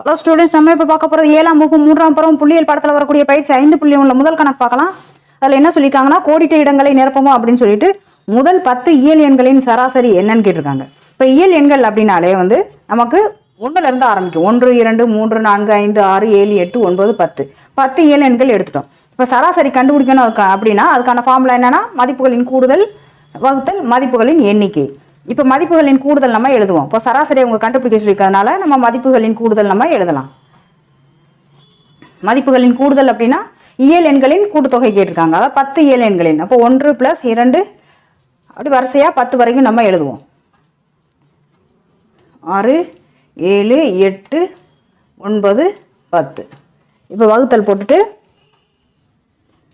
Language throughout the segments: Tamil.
ஹலோ ஸ்டூடெண்ட்ஸ் நம்ம இப்போ பார்க்க போகிறது ஏழாம் வகுப்பு மூன்றாம் பருவம் புள்ளியல் பாடத்தில் வரக்கூடிய பயிற்சி ஐந்து புள்ளி ஒன்றில் முதல் கணக்கு பார்க்கலாம். அதில் என்ன சொல்லியிருக்காங்கன்னா கோடிட்ட இடங்களை நிரப்பமோ அப்படின்னு சொல்லிட்டு முதல் பத்து இயல் எண்களின் சராசரி என்னன்னு கேட்டிருக்காங்க. இப்போ இயல் எண்கள் அப்படின்னாலே வந்து நமக்கு ஒன்றுலேருந்து ஆரம்பிக்கும். ஒன்று இரண்டு மூன்று நான்கு ஐந்து ஆறு ஏழு எட்டு ஒன்பது பத்து. பத்து இயல் எண்கள் எடுத்துட்டோம். இப்போ சராசரி கண்டுபிடிக்கணும் அதுக்கு அப்படின்னா அதுக்கான ஃபார்முலா என்னன்னா மதிப்புகளின் கூடுதல் வகுத்தல் மதிப்புகளின் எண்ணிக்கை. இப்போ மதிப்புகளின் கூடுதல் நம்ம எழுதுவோம். இப்போ சராசரி அவங்க கண்டுபிடிக்க சொல்லியிருக்கிறதுனால நம்ம மதிப்புகளின் கூடுதல் நம்ம எழுதலாம். மதிப்புகளின் கூடுதல் அப்படின்னா இயல் எண்களின் கூட்டுத்தொகை கேட்டிருக்காங்க. அதாவது பத்து இயல் எண்களின். அப்போ ஒன்று ப்ளஸ் இரண்டு அப்படி வரிசையாக பத்து வரைக்கும் நம்ம எழுதுவோம். ஆறு ஏழு எட்டு ஒன்பது பத்து. இப்போ வகுத்தல் போட்டுட்டு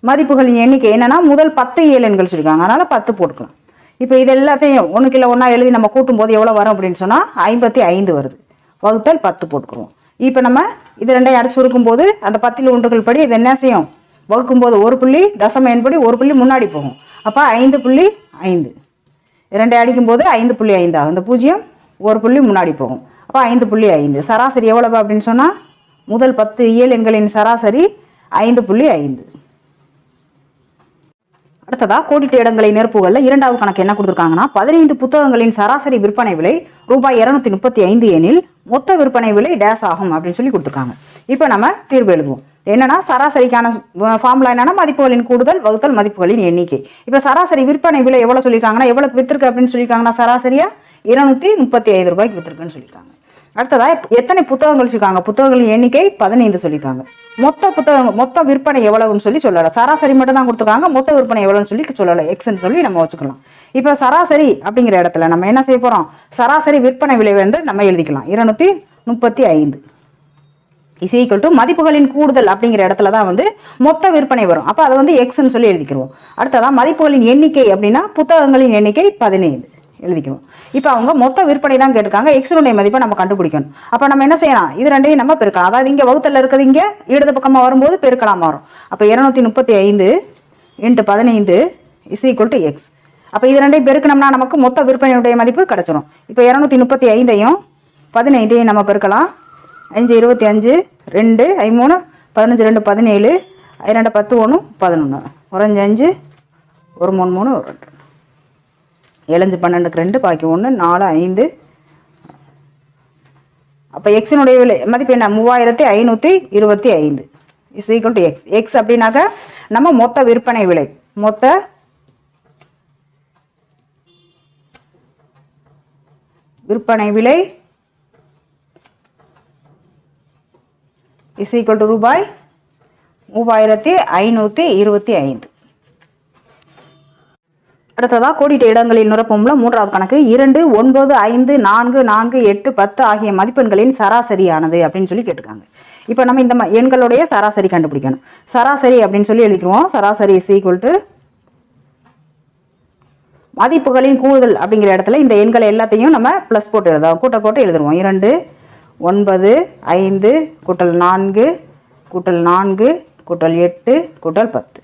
மதிப்புகளின் எண்ணிக்கை என்னென்னா முதல் பத்து இயல் எண்கள் சொல்லியிருக்காங்க. அதனால் பத்து போட்டுக்கலாம். இப்போ இது எல்லாத்தையும் ஒன்று கிலோ ஒன்றா எழுதி நம்ம கூட்டும்போது எவ்வளோ வரும் அப்படின்னு சொன்னால் ஐம்பத்தி ஐந்து வருது. வகுத்தல் பத்து போட்டுக்குருவோம். இப்போ நம்ம இது ரெண்டையும் அடிச்சு சுருக்கும்போது அந்த பத்தில் ஒன்றுகள் படி இது என்ன செய்யும்? வகுக்கும்போது ஒரு புள்ளி தசம எண்படி ஒரு புள்ளி முன்னாடி போகும். அப்போ ஐந்து புள்ளி ஐந்து. இரண்டை அடிக்கும்போது ஐந்து புள்ளி ஐந்து ஆகும். இந்த பூஜ்ஜியம் ஒரு புள்ளி முன்னாடி போகும். அப்போ ஐந்து புள்ளி ஐந்து. சராசரி எவ்வளவு அப்படின்னு சொன்னால் முதல் பத்து இயல் எண்களின் சராசரி ஐந்து புள்ளி ஐந்து. அடுத்ததா கோடிட்டு இடங்களை நெருப்புகளில் இரண்டாவது கணக்கு என்ன கொடுத்துருக்காங்கன்னா பதினைந்து புத்தகங்களின் சராசரி விற்பனை விலை ரூபாய் இருநூத்தி முப்பத்தி ஐந்து எனில் மொத்த விற்பனை விலை டேஸ் ஆகும் அப்படின்னு சொல்லி கொடுத்துருக்காங்க. இப்போ நம்ம தீர்வு எழுதுவோம். என்னன்னா சராசரிக்கான ஃபார்முலா என்னன்னா மதிப்புகளின் கூடுதல் வகுத்தல் மதிப்புகளின் எண்ணிக்கை. இப்போ சராசரி விற்பனை விலை எவ்வளோ சொல்லியிருக்காங்கன்னா எவ்வளோ வித்திருக்கு அப்படின்னு சொல்லியிருக்காங்கன்னா சராசரியா இருநூத்தி முப்பத்தி ஐந்து ரூபாய்க்கு வித்திருக்குன்னு சொல்லியிருக்காங்க. அடுத்ததா எத்தனை புத்தகங்கள் வச்சுருக்காங்க? புத்தகங்களின் எண்ணிக்கை பதினைந்து சொல்லியிருக்காங்க. மொத்த புத்தகம் மொத்த விற்பனை எவ்வளவுன்னு சொல்லி சொல்லலை. சராசரி மட்டும் தான் கொடுத்துருக்காங்க மொத்த விற்பனை எவ்வளோன்னு சொல்லி சொல்லலை. எக்ஸ்ன்னு சொல்லி நம்ம வச்சுக்கலாம். இப்போ சராசரி அப்படிங்கிற இடத்துல நம்ம என்ன செய்ய போகிறோம் சராசரி விற்பனை விலை வந்து நம்ம எழுதிக்கலாம். இருநூத்தி முப்பத்தி ஐந்து. இஸ் ஈக்குவல் டு மதிப்புகளின் கூடுதல் அப்படிங்கிற இடத்துல தான் வந்து மொத்த விற்பனை வரும். அப்போ அதை வந்து எக்ஸ்ன்னு சொல்லி எழுதிக்கிறோம் அடுத்ததான் மதிப்புகளின் எண்ணிக்கை அப்படின்னா புத்தகங்களின் எண்ணிக்கை பதினைந்து. எழுதிக்கணும். இப்போ அவங்க மொத்த விற்பனை தான் கேட்டிருக்காங்க. எக்ஸனுடைய மதிப்பை நம்ம கண்டுபிடிக்கணும். அப்போ நம்ம என்ன செய்யலாம்? இது ரெண்டையும் நம்ம பெருக்கலாம். அதாவது இங்கே வகுத்தல் இருக்கிறது இங்கே இடது பக்கமாக வரும்போது பெருக்கலாம் வரும் அப்போ இரநூத்தி முப்பத்தி ஐந்து இன்ட்டு பதினைந்து இஸ் ஈக்குவல் டு எக்ஸ் அப்போ இது ரெண்டையும் பெருக்கணும்னா நமக்கு மொத்த விற்பனையுடைய மதிப்பு கிடச்சிரும். இப்போ இரநூத்தி முப்பத்தி ஐந்தையும் பதினைந்தையும் நம்ம பெருக்கலாம். அஞ்சு இருபத்தி அஞ்சு ரெண்டு ஐமூணு பதினஞ்சு ரெண்டு பதினேழு ரெண்டு பத்து ஒன்று பதினொன்று ஒரு அஞ்சு அஞ்சு ஒரு மூணு மூணு ஒரு ரெண்டு. ஏழஞ்சு பன்னெண்டுக்கு ரெண்டு பாக்கி ஒன்று நாலு ஐந்து. அப்போ எக்ஸினுடைய விலை மதிப்பு என்ன? மூவாயிரத்தி ஐநூற்றி இருபத்தி ஐந்து. Is equal to x x அப்படின்னாக்கா நம்ம மொத்த விற்பனை விலை. மொத்த விற்பனை விலை இஸ் ஈக்குவல் டு ரூபாய் மூவாயிரத்தி ஐநூற்றி இருபத்தி ஐந்து. அடுத்ததா கோடிட்ட இடங்களில் நிரப்பும்ல மூன்றாவது கணக்கு. இரண்டு ஒன்பது ஐந்து நான்கு நான்கு எட்டு பத்து ஆகிய மதிப்பெண்களின் சராசரியானது அப்படின்னு சொல்லி கேட்டிருக்காங்க. இப்போ நம்ம இந்த ம- எண்களுடைய சராசரி கண்டுபிடிக்கணும். சராசரி அப்படின்னு சொல்லி எழுதிக்குவோம். சராசரி இஸ் ஈக்குவல் டு மதிப்புகளின் கூடுதல் அப்படிங்கிற இடத்துல இந்த எண்கள் எல்லாத்தையும் நம்ம ப்ளஸ் போட்டு எழுதுவோம் கூட்டல் போட்டு எழுதுருவோம். இரண்டு ஒன்பது ஐந்து கூட்டல் நான்கு கூட்டல் நான்கு கூட்டல் எட்டு கூட்டல் பத்து.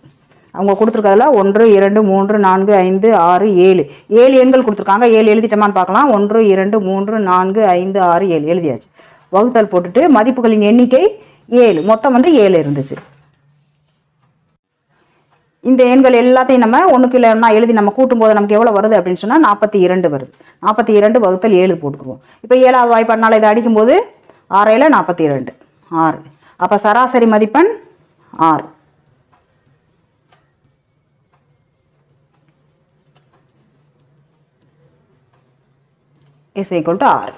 அவங்க கொடுத்துருக்கறதுல ஒன்று இரண்டு மூன்று நான்கு ஐந்து ஆறு ஏழு. ஏழு எண்கள் கொடுத்துருக்காங்க. ஏழு எழுதிட்டோமான்னு பார்க்கலாம். ஒன்று இரண்டு மூன்று நான்கு ஐந்து ஆறு ஏழு. எழுதியாச்சு. வகுத்தல் போட்டுட்டு மதிப்புகளின் எண்ணிக்கை ஏழு. மொத்தம் வந்து ஏழு இருந்துச்சு. இந்த எண்கள் எல்லாத்தையும் நம்ம ஒன்றுக்கு இல்லைன்னா எழுதி நம்ம கூட்டும்போது நமக்கு எவ்வளோ வருது அப்படின்னு சொன்னால் நாற்பத்தி இரண்டு வருது. நாற்பத்தி இரண்டு வகுத்தல் ஏழு போட்டுக்குவோம். இப்போ ஏழாவது வாய்ப்பாடுனால இதை அடிக்கும்போது ஆறையில் நாற்பத்தி இரண்டு. ஆறு. அப்போ சராசரி மதிப்பெண் ஆறு. இஸ் ஈக்குவல் டு ஆறு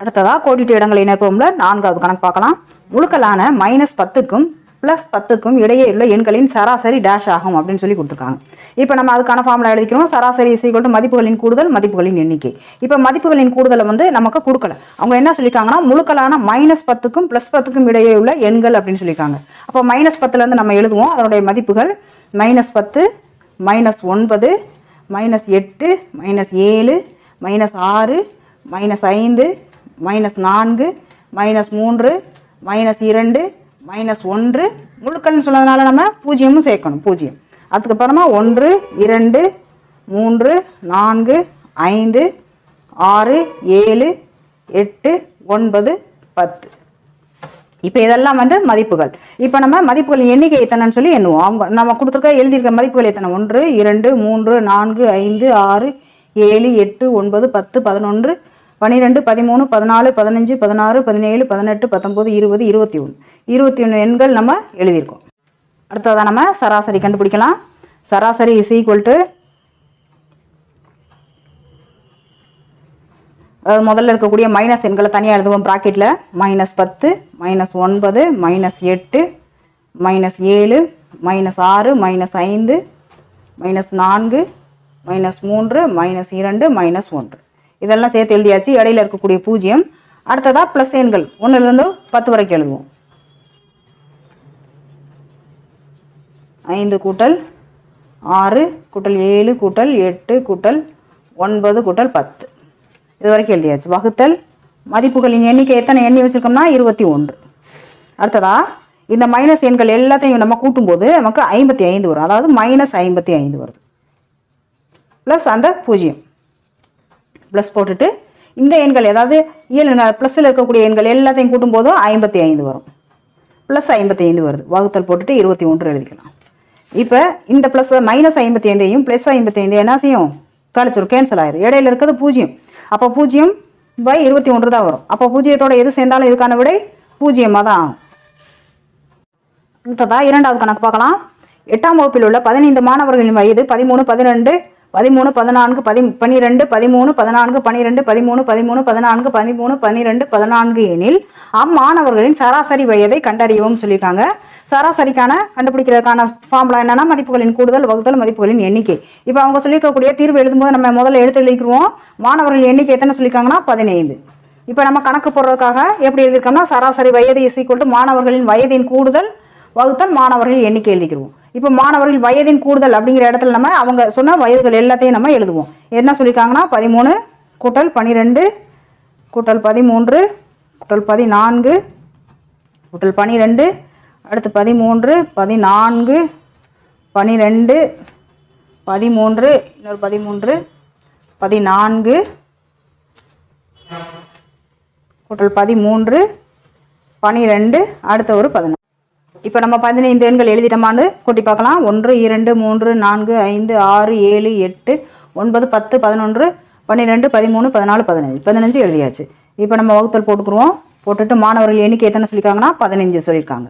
அடுத்ததாக கோடிட்டு இடங்களை இணைப்போம்ல நான்காவது கணக்கு பார்க்கலாம். முழுக்கலான மைனஸ் பத்துக்கும் ப்ளஸ் பத்துக்கும் இடையே உள்ள எண்களின் சராசரி டேஷ் ஆகும் அப்படின்னு சொல்லி கொடுத்துருக்காங்க. இப்போ நம்ம அதுக்கான ஃபார்முலா எழுதிக்கிறோம். சராசரி இஸ் மதிப்புகளின் கூடுதல் மதிப்புகளின் எண்ணிக்கை. இப்போ மதிப்புகளின் கூடுதலை வந்து நமக்கு கொடுக்கல. அவங்க என்ன சொல்லியிருக்காங்கன்னா முழுக்கலான மைனஸ் பத்துக்கும் ப்ளஸ் பத்துக்கும் இடையே உள்ள எண்கள் அப்படின்னு சொல்லியிருக்காங்க. அப்போ மைனஸ் பத்துலேருந்து நம்ம எழுதுவோம். அதனுடைய மதிப்புகள் மைனஸ் பத்து மைனஸ் ஒன்பது மைனஸ் எட்டு மைனஸ் ஏழு மைனஸ் ஆறு மைனஸ் ஐந்து மைனஸ் நான்கு மைனஸ் மூன்று மைனஸ் இரண்டு மைனஸ் ஒன்று. முழுக்கள்னு சொன்னதுனால நம்ம பூஜ்ஜியமும் சேர்க்கணும் பூஜ்ஜியம். அதுக்கப்புறமா ஒன்று இரண்டு மூன்று நான்கு ஐந்து ஆறு ஏழு எட்டு ஒன்பது பத்து. இப்போ இதெல்லாம் வந்து மதிப்புகள். இப்போ நம்ம மதிப்புகளின் எண்ணிக்கை எத்தனைன்னு சொல்லி எண்ணுவோம். அவங்க நம்ம கொடுத்துருக்க எழுதியிருக்க மதிப்புகள் எத்தனை? ஒன்று இரண்டு மூன்று நான்கு ஐந்து ஆறு ஏழு எட்டு ஒன்பது பத்து பதினொன்று பன்னிரெண்டு பதிமூணு பதினாலு பதினஞ்சு பதினாறு பதினேழு பதினெட்டு பத்தொம்போது இருபது இருபத்தி ஒன்று. இருபத்தி ஒன்று எண்கள் நம்ம எழுதியிருக்கோம். அடுத்ததாக நம்ம சராசரி கண்டுபிடிக்கலாம். சராசரி இஸ் ஈக்குவல் டு அதாவது முதல்ல இருக்கக்கூடிய மைனஸ் எண்களை தனியாக எழுதுவோம் ப்ராக்கெட்டில் மைனஸ் பத்து மைனஸ் ஒன்பது மைனஸ் எட்டு மைனஸ் ஏழு மைனஸ் ஆறு மைனஸ் ஐந்து மைனஸ் நான்கு மைனஸ் மூன்று மைனஸ் இரண்டு மைனஸ் ஒன்று. இதெல்லாம் சேர்த்து எழுதியாச்சு. இடையில இருக்கக்கூடிய பூஜ்ஜியம். அடுத்ததாக ப்ளஸ் எண்கள். ஒன்றுலேருந்து பத்து வரைக்கும் எழுதுவோம். ஐந்து கூட்டல் ஆறு கூட்டல் ஏழு கூட்டல் எட்டு கூட்டல் ஒன்பது கூட்டல் பத்து. இது வரைக்கும் எழுதியாச்சு. வகுத்தல். மதிப்புகளின் எண்ணிக்கை எத்தனை? எண்ணி வச்சுருக்கோம்னா இருபத்தி ஒன்று. அடுத்ததா இந்த மைனஸ் எண்கள் எல்லாத்தையும் நம்ம கூட்டும்போது நமக்கு ஐம்பத்தி ஐந்து வரும். அதாவது மைனஸ் ஐம்பத்தி ஐந்து வருது. ப்ளஸ் அந்த பூஜ்ஜியம். ப்ளஸ் போட்டுட்டு இந்த எண்கள் ஏதாவது இயல் ப்ளஸில் இருக்கக்கூடிய எண்கள் எல்லாத்தையும் கூட்டும்போதும் ஐம்பத்தி ஐந்து வரும். ப்ளஸ் ஐம்பத்தி ஐந்து வருது. வகுத்தல் போட்டுட்டு இருபத்தி ஒன்று எழுதிக்கலாம். இப்போ இந்த ப்ளஸ் மைனஸ் ஐம்பத்தி ஐந்தையும் ப்ளஸ் ஐம்பத்தி ஐந்து என்ன செய்யும்? கழிச்சிடும் கேன்சல் ஆயிரும். இடையில இருக்கிறது பூஜ்ஜியம். அப்போ பூஜ்ஜியம் பை இருபத்தி ஒன்று தான் வரும். அப்போ பூஜ்ஜியத்தோட எது சேர்ந்தாலும் இதுக்கான விடை பூஜ்ஜியமாக தான் ஆகும். அடுத்ததா இரண்டாவது கணக்கு பார்க்கலாம். எட்டாம் வகுப்பில் உள்ள பதினைந்து மாணவர்களின் வயது பதிமூணு பதினெண்டு பதிமூணு பதினான்கு பதி பன்னிரெண்டு பதிமூணு பதினான்கு பன்னிரெண்டு பதிமூணு பதிமூணு பதினான்கு பதிமூணு பன்னிரெண்டு பதினான்கு எனில் அம்மாணவர்களின் சராசரி வயதை கண்டறியவும் சொல்லியிருக்காங்க. சராசரிக்கான கண்டுபிடிக்கிறதுக்கான ஃபார்முலா என்னன்னா மதிப்புகளின் கூடுதல் வகுத்தல் மதிப்புகளின் எண்ணிக்கை. இப்போ அவங்க சொல்லியிருக்கக்கூடிய தீர்வு எழுதும்போது நம்ம முதல்ல எடுத்து எழுதிக்கிறோம் மாணவர்கள் எண்ணிக்கை எத்தனை சொல்லியிருக்காங்கன்னா? பதினைந்து. இப்போ நம்ம கணக்கு போடுறதுக்காக எப்படி எழுதியிருக்கோம்னா சராசரி வயது இஸ் மாணவர்களின் வயதின் கூடுதல் வகுத்தல் மாணவர்கள் எண்ணிக்கை எழுதிக்கிறோம் இப்போ மாணவர்கள் வயதின் கூடுதல் அப்படிங்கிற இடத்துல நம்ம அவங்க சொன்ன வயதுகள் எல்லாத்தையும் நம்ம எழுதுவோம். என்ன சொல்லியிருக்காங்கன்னா பதிமூணு கூட்டல் பன்னிரெண்டு கூட்டல் பதிமூன்று கூட்டல் பதினான்கு கூட்டல் பன்னிரெண்டு அடுத்து பதிமூன்று பதினான்கு பன்னிரெண்டு பதிமூன்று இன்னொரு பதிமூன்று பதினான்கு கூட்டல் பதிமூன்று பனிரெண்டு அடுத்த ஒரு பதினொன்று இப்போ நம்ம பதினைந்து எண்கள் எழுதிட்டோமான்னு கூட்டி பார்க்கலாம். ஒன்று இரண்டு மூன்று நான்கு ஐந்து ஆறு ஏழு எட்டு ஒன்பது பத்து பதினொன்று பன்னிரெண்டு பதிமூணு பதினாலு பதினஞ்சு. பதினஞ்சு எழுதியாச்சு. இப்போ நம்ம வகுத்தல் போட்டுக்குருவோம். போட்டுட்டு மாணவர்கள் எண்ணிக்கை எத்தனை சொல்லியிருக்காங்கன்னா பதினஞ்சு சொல்லியிருக்காங்க.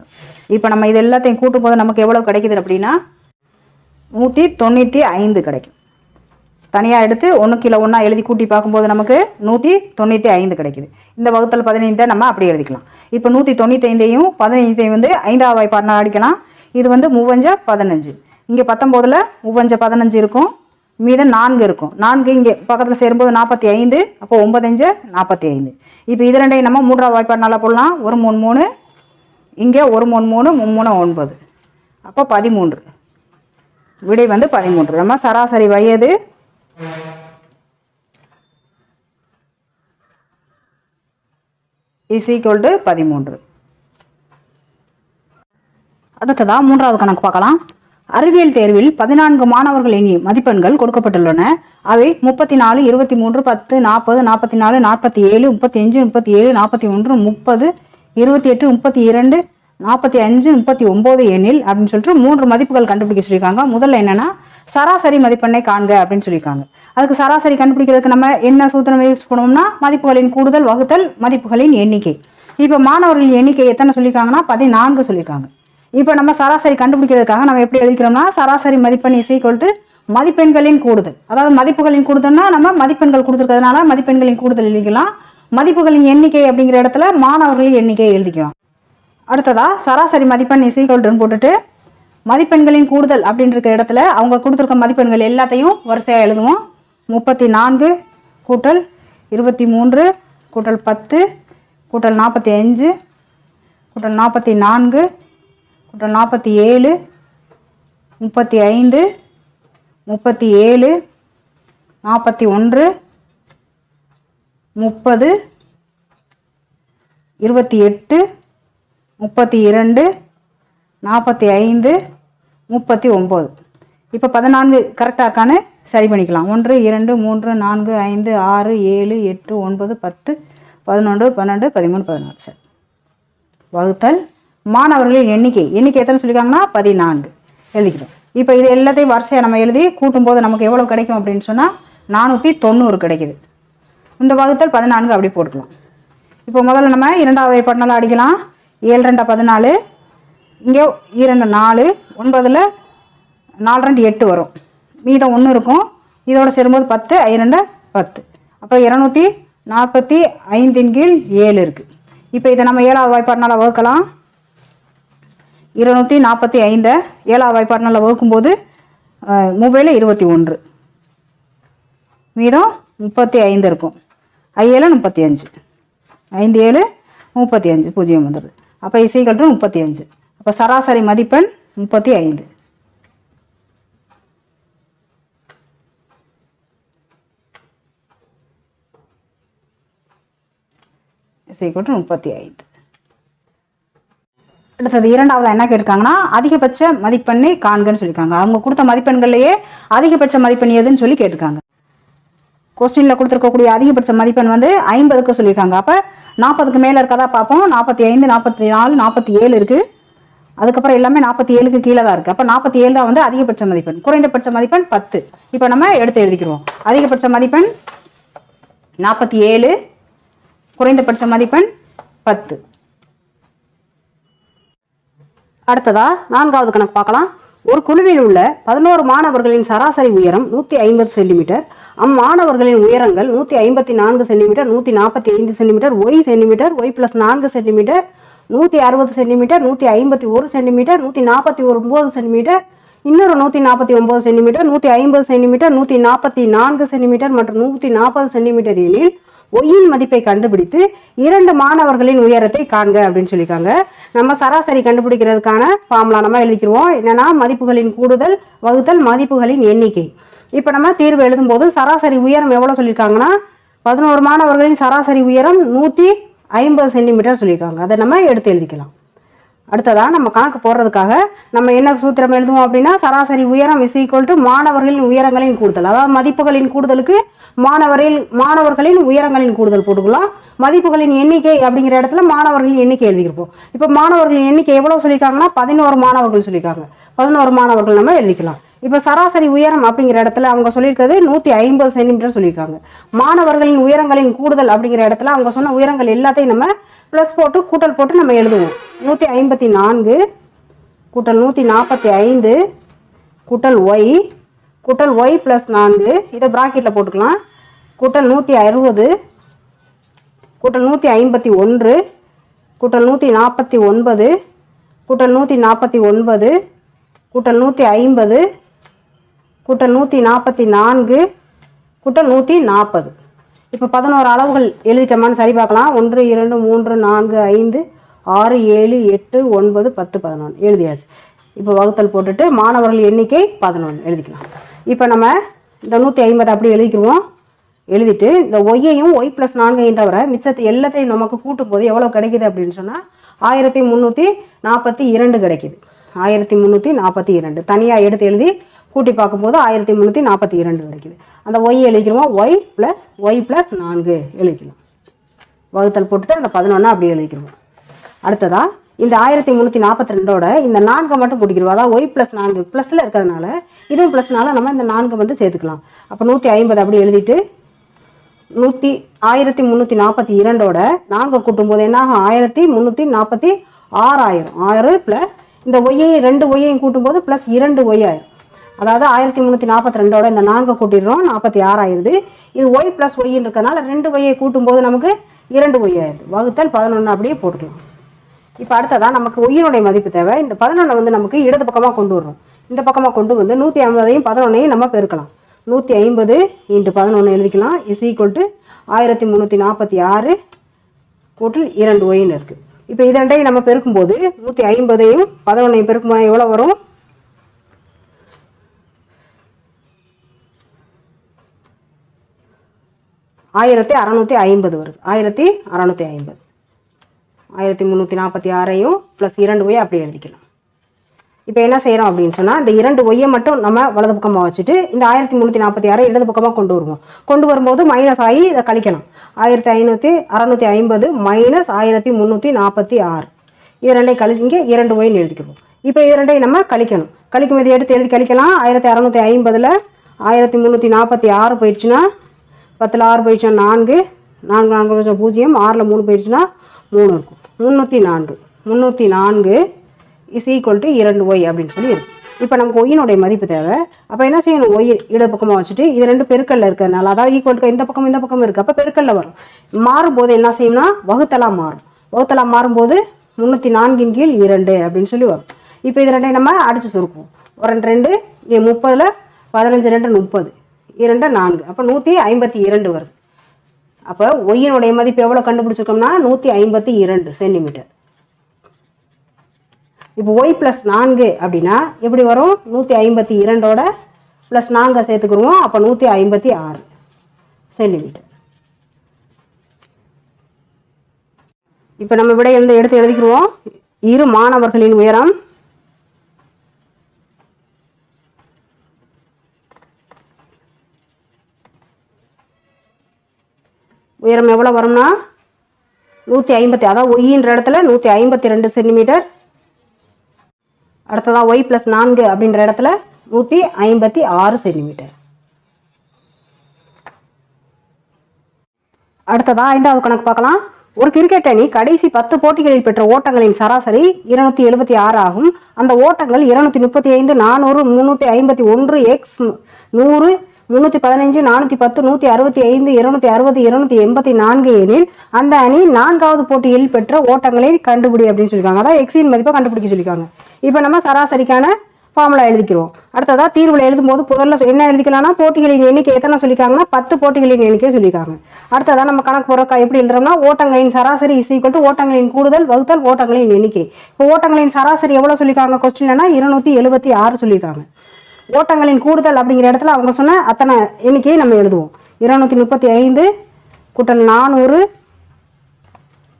இப்போ நம்ம இது எல்லாத்தையும் கூட்டும் போது நமக்கு எவ்வளோ கிடைக்குது அப்படின்னா? நூற்றி தொண்ணூற்றி ஐந்து கிடைக்கும். தனியாக எடுத்து ஒன்று கிலோ ஒன்றா எழுதி கூட்டி பார்க்கும்போது நமக்கு நூற்றி தொண்ணூற்றி ஐந்து கிடைக்குது. இந்த வகுத்தல் பதினைந்தை நம்ம அப்படி எழுதிக்கலாம். இப்போ நூற்றி தொண்ணூற்றி ஐந்தையும் பதினைந்தையும் வந்து ஐந்தாவது வாய்ப்பாடினா அடிக்கலாம். இது வந்து மூவஞ்ச பதினஞ்சு. இங்கே பத்தொம்போதில் மூவஞ்ச பதினஞ்சு இருக்கும். மீதம் நான்கு இருக்கும். நான்கு இங்கே பக்கத்தில் சேரும்போது நாற்பத்தி ஐந்து அப்போ ஒம்பதஞ்சு நாற்பத்தி ஐந்து. இப்போ இது ரெண்டையும் நம்ம மூன்றாவது வாய்ப்பாடு போடலாம். ஒரு மூணு மூணு இங்கே ஒரு மூணு மூணு மும்மூணு ஒன்பது. அப்போ பதிமூன்று. விடை வந்து பதிமூன்று. நம்ம சராசரி வயது இஸ் ஈக்குவல் டு பதிமூன்று. அடுத்ததா மூன்றாவது கணக்கு பார்க்கலாம். அறிவியல் தேர்வில் பதினான்கு மாணவர்களின் மதிப்பெண்கள் கொடுக்கப்பட்டுள்ளன. அவை முப்பத்தி நாலு இருபத்தி மூன்று பத்து நாற்பது நாற்பத்தி நாலு நாற்பத்தி ஏழு முப்பத்தி அஞ்சு முப்பத்தி ஏழு நாற்பத்தி ஒன்று முப்பது இருபத்தி எட்டு முப்பத்தி இரண்டு நாற்பத்தி அஞ்சு முப்பத்தி ஒம்பது எண்ணில் அப்படின்னு சொல்லிட்டு மூன்று மதிப்புகள் கண்டுபிடிக்க சொல்லியிருக்காங்க. முதல்ல என்னென்னா சராசரி மதிப்பெண்ணை காண்க அப்படின்னு சொல்லியிருக்காங்க. அதுக்கு சராசரி கண்டுபிடிக்கிறதுக்கு நம்ம என்ன சூத்திரம் யூஸ் பண்ணுவோம்னா மதிப்புகளின் கூடுதல் வகுத்தல் மதிப்புகளின் எண்ணிக்கை. இப்போ மாணவர்களின் எண்ணிக்கை எத்தனை சொல்லியிருக்காங்கன்னா பதினான்கு சொல்லியிருக்காங்க. இப்போ நம்ம சராசரி கண்டுபிடிக்கிறதுக்காக நம்ம எப்படி எழுதிக்கிறோம்னா சராசரி மதிப்பெண் இஸ் ஈக்குவல் டு மதிப்பெண்களின் கூடுதல். அதாவது மதிப்புகளின் கூடுதல்னா நம்ம மதிப்பெண்கள் கொடுத்துருக்கிறதுனால மதிப்பெண்களின் கூடுதல் எழுதிக்கலாம். மதிப்புகளின் எண்ணிக்கை அப்படிங்கிற இடத்துல மாணவர்களின் எண்ணிக்கையை எழுதிக்கலாம். அடுத்ததா சராசரி மதிப்பெண் இஸ் ஈக்குவல் போட்டுட்டு மதிப்பெண்களின் கூடுதல் அப்படின்ற இடத்துல அவங்க கொடுத்துருக்க மதிப்பெண்கள் எல்லாத்தையும் வரிசையாக எழுதுவோம். முப்பத்தி நான்கு கூட்டல் இருபத்தி மூன்று கூட்டல் பத்து கூட்டல் நாற்பத்தி அஞ்சு கூட்டல் நாற்பத்தி நான்கு கூட்டல் நாற்பத்தி ஏழு முப்பத்தி ஐந்து முப்பத்தி ஏழு நாற்பத்தி ஒன்று முப்பது இருபத்தி எட்டு முப்பத்தி இரண்டு நாற்பத்தி ஐந்து முப்பத்தி ஒம்பது. இப்போ பதினான்கு கரெக்டாக இருக்கான்னு சரி பண்ணிக்கலாம். ஒன்று இரண்டு மூன்று நான்கு ஐந்து ஆறு ஏழு எட்டு ஒன்பது பத்து பதினொன்று பன்னெண்டு பதிமூணு பதினாலு. சரி. வகுத்தல் மாணவர்களின் எண்ணிக்கை. எண்ணிக்கை எத்தனை சொல்லியிருக்காங்கன்னா? பதினான்கு. எழுதிக்கிறோம் இப்போ இது எல்லாத்தையும் வரிசையாக நம்ம எழுதி கூட்டும்போது நமக்கு எவ்வளோ கிடைக்கும் அப்படின்னு சொன்னால் நானூற்றி தொண்ணூறு கிடைக்குது. இந்த வகுத்தல் பதினான்கு அப்படி போட்டுக்கலாம். இப்போ முதல்ல நம்ம இரண்டாவது வகைப்பாட்டினால அடிக்கலாம். ஏழு ரெண்டா பதினாலு இங்கே இரண்டு நாலு ஒன்பதில் நாலு ரெண்டு எட்டு வரும். மீதம் ஒன்று இருக்கும். இதோட சேரும்போது பத்து இரண்டு பத்து. அப்போ இரநூத்தி நாற்பத்தி ஐந்தின் கீழ் ஏழு இருக்குது இப்போ இதை நம்ம ஏழாவது வாய்ப்பாட்டினால வகுக்கலாம். இருநூற்றி நாற்பத்தி ஐந்தை ஏழாவது வாய்ப்பாட்டினால வகுக்கும்போது மூவேல இருபத்தி ஒன்று. மீதம் முப்பத்தி ஐந்து இருக்கும். ஐஏழு முப்பத்தி அஞ்சு. ஐந்து ஏழு முப்பத்தி அஞ்சு பூஜ்ஜியம் வந்துடுது அப்போ இசைகள் முப்பத்தி அஞ்சு. அப்போ சராசரி மதிப்பெண் முப்பத்தி ஐந்து. முப்பத்தி ஐந்து. அடுத்தது இரண்டாவது என்ன கேட்டிருக்காங்கன்னா அதிகபட்ச மதிப்பெண்ணை காண்கன்னு சொல்லியிருக்காங்க. அவங்க கொடுத்த மதிப்பெண்கள்லேயே அதிகபட்ச மதிப்பெண் எதுன்னு சொல்லி கேட்டிருக்காங்க. கொஸ்டினில் கொடுத்துருக்கக்கூடிய அதிகபட்ச மதிப்பெண் வந்து ஐம்பதுக்கு சொல்லியிருக்காங்க. அப்போ நாற்பதுக்கு மேலே இருக்கதா பார்ப்போம். நாற்பத்தி ஐந்து நாற்பத்தி நாலு நாற்பத்தி ஏழு இருக்குது அதுக்கப்புறம் எல்லாமே நாற்பத்தி ஏழுக்கு கீழே தான் இருக்குது அப்போ நாற்பத்தி ஏழு தான் வந்து அதிகபட்ச மதிப்பெண். குறைந்தபட்ச மதிப்பெண் பத்து. இப்போ நம்ம எடுத்து எழுதிக்கிறோம் அதிகபட்ச மதிப்பெண் நாற்பத்தி ஏழு குறைந்தபட்ச மதிப்பெண் பத்து. அடுத்ததா நான்காவது கணக்கு பார்க்கலாம். ஒரு குழுவில் உள்ள பதினோரு மாணவர்களின் சராசரி உயரம் நூற்றி ஐம்பது சென்டிமீட்டர். அம்மாணவர்களின் உயரங்கள் நூற்றி ஐம்பத்தி நான்கு சென்டிமீட்டர் நூற்றி நாற்பத்தி ஐந்து centimetre y centimetre y plus நான்கு சென்டிமீட்டர் நூற்றி அறுபது சென்டிமீட்டர் நூற்றி ஐம்பத்தி ஒரு சென்டிமீட்டர் நூற்றி நாற்பத்தி ஒம்பது சென்டிமீட்டர் இன்னொரு நூற்றி நாற்பத்தி ஒம்பது சென்டிமீட்டர் நூற்றி ஐம்பது சென்டிமீட்டர் நூற்றி நாற்பத்தி நான்கு சென்டிமீட்டர் மற்றும் நூற்றி நாற்பது சென்டிமீட்டர் எனில் ஒய்யின் மதிப்பை கண்டுபிடித்து இரண்டு மாணவர்களின் உயரத்தை காண்க அப்படின்னு சொல்லியிருக்காங்க. நம்ம சராசரி கண்டுபிடிக்கிறதுக்கான ஃபார்முலா நம்ம எழுதிக்கிறோம் என்னன்னா மதிப்புகளின் கூடுதல் வகுத்தல் மதிப்புகளின் எண்ணிக்கை. இப்போ நம்ம தீர்வு எழுதும்போது சராசரி உயரம் எவ்வளோ சொல்லியிருக்காங்கன்னா பதினோரு மாணவர்களின் சராசரி உயரம் நூற்றி ஐம்பது சென்டிமீட்டர் சொல்லியிருக்காங்க. அதை நம்ம எடுத்து எழுதிக்கலாம். அடுத்ததாக நம்ம கணக்கு போடுறதுக்காக நம்ம என்ன சூத்திரம் எழுதுவோம் அப்படின்னா சராசரி உயரம் இஸ் ஈக்குவல் டு மாணவர்களின் உயரங்களின் கூடுதல். அதாவது மதிப்புகளின் கூடுதலுக்கு மாணவரில் மாணவர்களின் உயரங்களின் கூடுதல் போட்டுக்கலாம். மதிப்புகளின் எண்ணிக்கை அப்படிங்கிற இடத்துல மாணவர்களின் எண்ணிக்கை எழுதியிருப்போம். இப்போ மாணவர்களின் எண்ணிக்கை எவ்வளோ சொல்லியிருக்காங்கன்னா பதினோரு மாணவர்கள் சொல்லியிருக்காங்க. பதினோரு மாணவர்கள் நம்ம எழுதிக்கலாம். இப்போ சராசரி உயரம் அப்படிங்கிற இடத்துல அவங்க சொல்லியிருக்கிறது நூற்றி ஐம்பது சென்டிமீட்டர் சொல்லியிருக்காங்க. மாணவர்களின் உயரங்களின் கூடுதல் அப்படிங்கிற இடத்துல அவங்க சொன்ன உயரங்கள் எல்லாத்தையும் நம்ம ப்ளஸ் போட்டு கூட்டல் போட்டு நம்ம எழுதுவோம். நூற்றி ஐம்பத்தி நான்கு கூட்டல் நூற்றி நாற்பத்தி ஐந்து கூட்டல் ஒய் கூட்டல் ஒய் ப்ளஸ் நான்கு இதை ப்ராக்கெட்டில் போட்டுக்கலாம். கூட்டல் நூற்றி அறுபது கூட்டல் நூற்றி ஐம்பத்தி ஒன்று கூட்டல் நூற்றி நாற்பத்தி ஒன்பது கூட்டல் நூற்றி நாற்பத்தி ஒன்பது கூட்டல் நூற்றி ஐம்பது கூட்டல் நூற்றி நாற்பத்தி நான்கு கூட்டல் நூற்றி நாற்பது. இப்போ பதினோரு அளவுகள் எழுதிட்டோமான்னு சரி பார்க்கலாம். ஒன்று இரண்டு மூன்று நான்கு ஐந்து ஆறு ஏழு எட்டு ஒன்பது பத்து பதினொன்று எழுதியாச்சு. இப்போ வகுத்தல் போட்டுட்டு மாணவர்கள் எண்ணிக்கை பதினொன்று எழுதிக்கலாம். இப்போ நம்ம இந்த நூற்றி ஐம்பது அப்படி எழுதிக்கிருவோம். எழுதிட்டு இந்த ஒய்யையும் ஒய் ப்ளஸ் நான்கையும் தவிர மிச்சத்தை எல்லாத்தையும் நமக்கு கூட்டும் போது எவ்வளோ கிடைக்குது அப்படின்னு சொன்னால் ஆயிரத்தி முந்நூற்றி நாற்பத்தி இரண்டு கிடைக்குது. ஆயிரத்தி முந்நூற்றி நாற்பத்தி இரண்டு. தனியாக எடுத்து எழுதி கூட்டி பார்க்கும்போது ஆயிரத்தி முந்நூற்றி நாற்பத்தி இரண்டு கிடைக்குது. அந்த ஒய் எழுதிக்கிறோம்? ஒய் ப்ளஸ் ஒய் ப்ளஸ் நான்கு எழுதிக்கணும் வகுத்தல் போட்டுட்டு அந்த பதினொன்று அப்படி எழுதிக்கிறோம். அடுத்ததா இந்த ஆயிரத்தி முந்நூற்றி நாற்பத்தி ரெண்டோட இந்த நான்கை மட்டும் கூட்டிக்கிறோம். அதாவது ஒய் ப்ளஸ் நான்கு ப்ளஸில் இருக்கிறதுனால இதுவும் ப்ளஸ்னால நம்ம இந்த நான்கு வந்து சேர்த்துக்கலாம். அப்போ நூற்றி ஐம்பது அப்படி எழுதிட்டு நூற்றி ஆயிரத்தி முந்நூற்றி நாற்பத்தி இரண்டோட நான்கை கூட்டும்போது என்ன ஆகும்? ஆயிரத்தி முந்நூற்றி நாற்பத்தி ஆறாயிரம். ஆறு ப்ளஸ் இந்த ஒய்யையும் ரெண்டு ஒய்யையும் கூட்டும்போது ப்ளஸ் இரண்டு ஒய் ஆயிரும். அதாவது ஆயிரத்தி முந்நூற்றி நாற்பத்தி ரெண்டோட இந்த நான்கு கூட்டிடுறோம். நாற்பத்தி ஆறாயிருது இது ஒய் ப்ளஸ் ஒய்ன்னு இருக்கிறதுனால ரெண்டு ஒய்யை கூட்டும்போது நமக்கு இரண்டு ஒய் ஆயிடுது. வகுத்தல் பதினொன்று அப்படியே போட்டுக்கலாம். இப்போ அடுத்ததான் நமக்கு ஒய்யினுடைய மதிப்பு தேவை. இந்த பதினொன்றை வந்து நமக்கு இடது பக்கமாக கொண்டு வர்றோம் இந்த பக்கமாக கொண்டு வந்து நூற்றி ஐம்பதையும் பதினொன்னையும் நம்ம பெருக்கலாம். நூற்றி ஐம்பது இன்ட்டு பதினொன்று எழுதிக்கலாம். இஸ் ஈக்குவல் டு ஆயிரத்தி முந்நூற்றி நாற்பத்தி ஆறு கூட்டில் இரண்டு ஒயின்னு இருக்குது இப்போ இது ரெண்டையும் நம்ம பெருக்கும்போது நூற்றி ஐம்பதையும் பதினொன்றையும் பெருக்கும்போது எவ்வளோ வரும்? ஆயிரத்தி அறநூற்றி ஐம்பது வருது. ஆயிரத்தி அறநூற்றி ஐம்பது. ஆயிரத்தி முந்நூற்றி நாற்பத்தி ஆறையும் ப்ளஸ் இரண்டு ஒய் அப்படி எழுதிக்கலாம். இப்போ என்ன செய்கிறோம் அப்படின்னு சொன்னால் இந்த இரண்டு ஒய்யை மட்டும் நம்ம வலது பக்கமாக வச்சுட்டு இந்த ஆயிரத்தி முந்நூற்றி நாற்பத்தி ஆறு இடது பக்கமாக கொண்டு வருவோம். கொண்டு வரும்போது மைனஸ் ஆகி இதை கழிக்கலாம். ஆயிரத்தி ஐநூற்றி அறநூற்றி ஐம்பது மைனஸ் ஆயிரத்தி முந்நூற்றி நாற்பத்தி ஆறு. இது ரெண்டையும் கழிச்சிங்க இரண்டு ஒய்னு எழுதிக்குவோம். இப்போ இது ரெண்டையும் நம்ம கழிக்கணும். கழிக்கும் போது எடுத்து எழுதி கழிக்கலாம். ஆயிரத்தி அறநூற்றி ஐம்பதில் ஆயிரத்தி முந்நூற்றி நாற்பத்தி ஆறு போயிடுச்சுன்னா பத்தில் ஆறு போயிடுச்சுன்னா நான்கு. நான்கு நான்கு போயிடுச்சா? பூஜ்ஜியம். ஆறில் மூணு போயிடுச்சுன்னா மூணு இருக்கும். முந்நூற்றி நான்கு. முந்நூற்றி நான்கு இஸ் ஈக்குவல் டு இரண்டு ஒய் அப்படின்னு சொல்லி இருக்கும் இப்போ நமக்கு ஒய்யினுடைய மதிப்பு தேவை. அப்போ என்ன செய்யணும்? ஒய் இடது பக்கமாக வச்சுட்டு இது ரெண்டு பெருக்கல்ல இருக்கிறதுனால அதாவது ஈக்குவல் இந்த பக்கம் இந்த பக்கம் இருக்குது அப்போ பெருக்கல்ல வரும். மாறும்போது என்ன செய்யும்னா வகுத்தலாம் மாறும். வகுத்தலாம் மாறும்போது முந்நூற்றி நான்கின் கீழ் இரண்டு அப்படின்னு சொல்லி வரும். இப்போ இது ரெண்டையும் நம்ம அடித்து சுருக்குவோம். ஒரு ரெண்டு ரெண்டு முப்பதில் பதினஞ்சு ரெண்டு முப்பது. இரண்டு நான்கு. அப்போ நூற்றி ஐம்பத்தி இரண்டு வருது. அப்போ ஒய்யினுடைய மதிப்பு எவ்வளோ கண்டுபிடிச்சிருக்கோம்னா நூற்றி ஐம்பத்தி இரண்டு சென்டிமீட்டர் இப்போ ஒய் ப்ளஸ் நான்கு அப்படின்னா எப்படி வரும்? நூற்றி ஐம்பத்தி இரண்டோட ப்ளஸ் நான்கை சேர்த்துக்குருவோம் அப்போ நூற்றி ஐம்பத்தி ஆறு சென்டிமீட்டர் இப்போ நம்ம விடை எந்த எடுத்து எழுதிக்கிருவோம் இரு மாணவர்களின் உயரம் உயரம் எவ்வளோ வரும்னா? நூற்றி ஐம்பத்தி அதாவது ஒய்ன்ற இடத்துல நூற்றி ஐம்பத்தி ரெண்டு சென்டிமீட்டர். அடுத்ததாக ஒய் ப்ளஸ் நான்கு அப்படின்ற இடத்துல நூற்றி ஐம்பத்தி ஆறு சென்டிமீட்டர். அடுத்ததாக ஐந்தாவது கணக்கு பார்க்கலாம். ஒரு கிரிக்கெட் அணி கடைசி பத்து போட்டிகளில் பெற்ற ஓட்டங்களின் சராசரி இருநூத்தி எழுபத்தி ஆறு ஆகும். அந்த ஓட்டங்கள் இருநூத்தி முப்பத்தி ஐந்து நானூறு முந்நூற்றி ஐம்பத்தி ஒன்று எக்ஸ் நூறு முந்நூற்றி பதினஞ்சு நானூற்றி பத்து நூற்றி அறுபத்தி ஐந்து இருநூத்தி அறுபது இருநூத்தி எண்பத்தி நான்கு எனில் அந்த அணி நான்காவது போட்டியில் பெற்ற ஓட்டங்களை கண்டுபிடி அப்படின்னு சொல்லியிருக்காங்க. அதான் எக்ஸின் மதிப்பை கண்டுபிடிக்க சொல்லியிருக்காங்க. இப்போ நம்ம சராசரிக்கான ஃபார்முலா எழுதிக்கிறோம். அடுத்ததாக தீர்வில் எழுதும்போது முதல்ல என்ன எழுதிக்கலாம்னா போட்டிகளின் எண்ணிக்கை எத்தனை சொல்லியிருக்காங்கன்னா பத்து போட்டிகளின் எண்ணிக்கை சொல்லியிருக்காங்க. அடுத்ததாக நம்ம கணக்கு புறக்கா எப்படி எழுதுறோம்னா ஓட்டங்களின் சராசரி இஸ் ஈக்குவல் டு ஓட்டங்களின் கூடுதல் வகுத்தல் ஓட்டங்களின் எண்ணிக்கை. இப்போ ஓட்டங்களின் சராசரி எவ்வளோ சொல்லியிருக்காங்க? கொஸ்டின்னா இருநூத்தி எழுபத்தி ஆறு சொல்லியிருக்காங்க. ஓட்டங்களின் கூடுதல் அப்படிங்கிற இடத்துல அவங்க சொன்ன அத்தனை எண்ணிக்கையை நம்ம எழுதுவோம். இருநூற்றி முப்பத்தி ஐந்து கூட்டல் நானூறு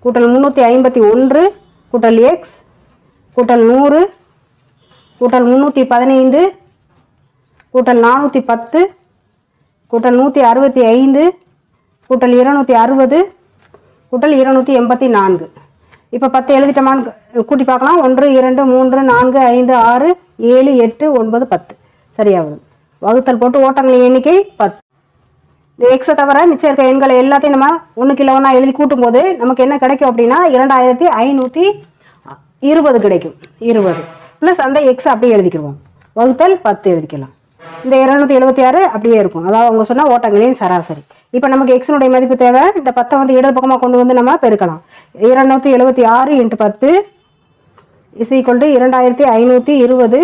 கூட்டல் முந்நூற்றி ஐம்பத்தி ஒன்று கூட்டல் எக்ஸ் கூட்டல் நூறு கூட்டல் முந்நூற்றி பதினைந்து கூட்டல் நானூற்றி பத்து கூட்டல் நூற்றி அறுபத்தி ஐந்து கூட்டல் இருநூற்றி அறுபது கூட்டல் இருநூற்றி எண்பத்தி நான்கு. இப்போ பத்து எழுதிட்டோமான்னு கூட்டி பார்க்கலாம். ஒன்று இரண்டு மூன்று நான்கு ஐந்து ஆறு ஏழு எட்டு ஒன்பது பத்து. சரியாகும். வகுத்தல் போட்டு ஓட்டங்களின் எண்ணிக்கை பத்து. இந்த எக்ஸை தவிர மிச்சம் இருக்க எண்களை எல்லாத்தையும் நம்ம ஒன்று கிலோ ஒன்றா எழுதி கூட்டும்போது நமக்கு என்ன கிடைக்கும் அப்படின்னா இரண்டாயிரத்தி ஐநூற்றி இருபது கிடைக்கும். இருபது. ப்ளஸ் அந்த எக்ஸ் அப்படியே எழுதிக்கிடுவோம். வகுத்தல் பத்து எழுதிக்கலாம். இந்த இரநூத்தி எழுபத்தி ஆறு அப்படியே இருக்கும். அதாவது அவங்க சொன்னால் ஓட்டங்களின் சராசரி. இப்போ நமக்கு எக்ஸினுடைய மதிப்பு தேவை. இந்த பத்தை வந்து இடது பக்கமாக கொண்டு வந்து நம்ம பெருக்கலாம். இரநூத்தி எழுபத்தி ஆறு இன்ட்டு பத்து இஸ் ஈக்குவல் டு இரண்டாயிரத்தி ஐநூற்றி இருபது